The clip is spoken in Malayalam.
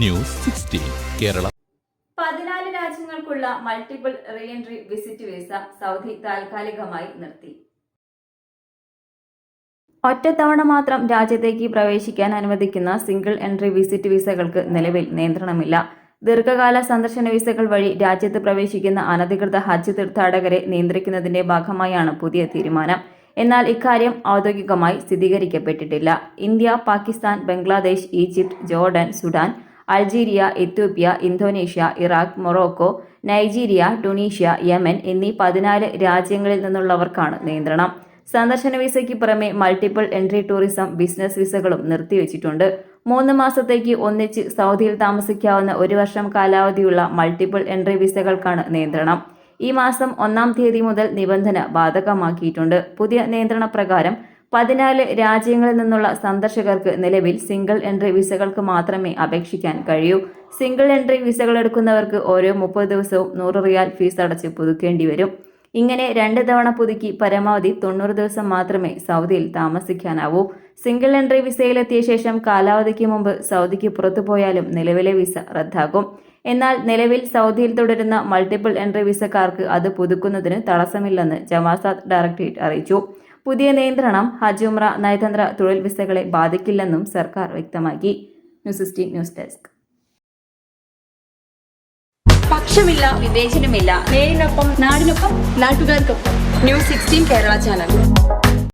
News sixteen Kerala. പതിനാല് രാജ്യങ്ങൾക്കുള്ള multiple reentry visit visa Saudi താൽക്കാലികമായി നിർത്തി. ഒറ്റത്തവണ മാത്രം രാജ്യത്തേക്ക് പ്രവേശിക്കാൻ അനുവദിക്കുന്ന സിംഗിൾ എൻട്രി വിസിറ്റ് വിസകൾക്ക് നിലവിൽ നിയന്ത്രണമില്ല. ദീർഘകാല സന്ദർശന വിസകൾ വഴി രാജ്യത്ത് പ്രവേശിക്കുന്ന അനധികൃത ഹജ്ജ് തീർത്ഥാടകരെ നിയന്ത്രിക്കുന്നതിന്റെ ഭാഗമായാണ് പുതിയ തീരുമാനം. എന്നാൽ ഇക്കാര്യം ഔദ്യോഗികമായി സ്ഥിരീകരിക്കപ്പെട്ടിട്ടില്ല. India Pakistan Bangladesh Egypt Jordan Sudan Algeria Ethiopia Indonesia Iraq Morocco Nigeria Tunisia Yemen എന്നീ പതിനാല് രാജ്യങ്ങളിൽ നിന്നുള്ളവർക്കാണ് നിയന്ത്രണം. സന്ദർശന വിസയ്ക്ക് പുറമെ മൾട്ടിപ്പിൾ എൻട്രി ടൂറിസം ബിസിനസ് വിസകളും നിർത്തിവച്ചിട്ടുണ്ട്. മൂന്ന് മാസത്തേക്ക് ഒന്നിച്ച് സൗദിയിൽ താമസിക്കാവുന്ന ഒരു വർഷം കാലാവധിയുള്ള മൾട്ടിപ്പിൾ എൻട്രി വിസകൾക്കാണ് നിയന്ത്രണം. ഈ മാസം ഒന്നാം തീയതി മുതൽ നിബന്ധന ബാധകമാക്കിയിട്ടുണ്ട്. പുതിയ നിയന്ത്രണ പ്രകാരം പതിനാല് രാജ്യങ്ങളിൽ നിന്നുള്ള സന്ദർശകർക്ക് നിലവിൽ സിംഗിൾ എൻട്രി വിസകൾക്ക് മാത്രമേ അപേക്ഷിക്കാൻ കഴിയൂ. സിംഗിൾ എൻട്രി വിസകൾ എടുക്കുന്നവർക്ക് ഓരോ മുപ്പത് ദിവസവും നൂറ് റിയാൽ ഫീസ് അടച്ച് പുതുക്കേണ്ടി വരും. ഇങ്ങനെ രണ്ട് തവണ പുതുക്കി പരമാവധി തൊണ്ണൂറ് ദിവസം മാത്രമേ സൗദിയിൽ താമസിക്കാനാവൂ. സിംഗിൾ എൻട്രി വിസയിലെത്തിയ ശേഷം കാലാവധിക്ക് മുമ്പ് സൗദിക്ക് പുറത്തു പോയാലും നിലവിലെ വിസ റദ്ദാക്കും എന്നാൽ നിലവിൽ സൗദിയിൽ തുടരുന്ന മൾട്ടിപ്പിൾ എൻട്രി വിസക്കാർക്ക് അത് പുതുക്കുന്നതിന് തടസ്സമില്ലെന്ന് ജമാസാത്ത് ഡയറക്ടറേറ്റ് അറിയിച്ചു. പുതിയ നിയന്ത്രണം ഹജ് ഉംറ നയതന്ത്ര തൊഴിൽ വിസകളെ ബാധിക്കില്ലെന്നും സർക്കാർ വ്യക്തമാക്കി. News sixteen news desk. പക്ഷമില്ല വിവേചനമില്ല. നേരിനൊപ്പം നാടിനൊപ്പം നാട്ടുകാർക്കൊപ്പം. News sixteen Kerala channel.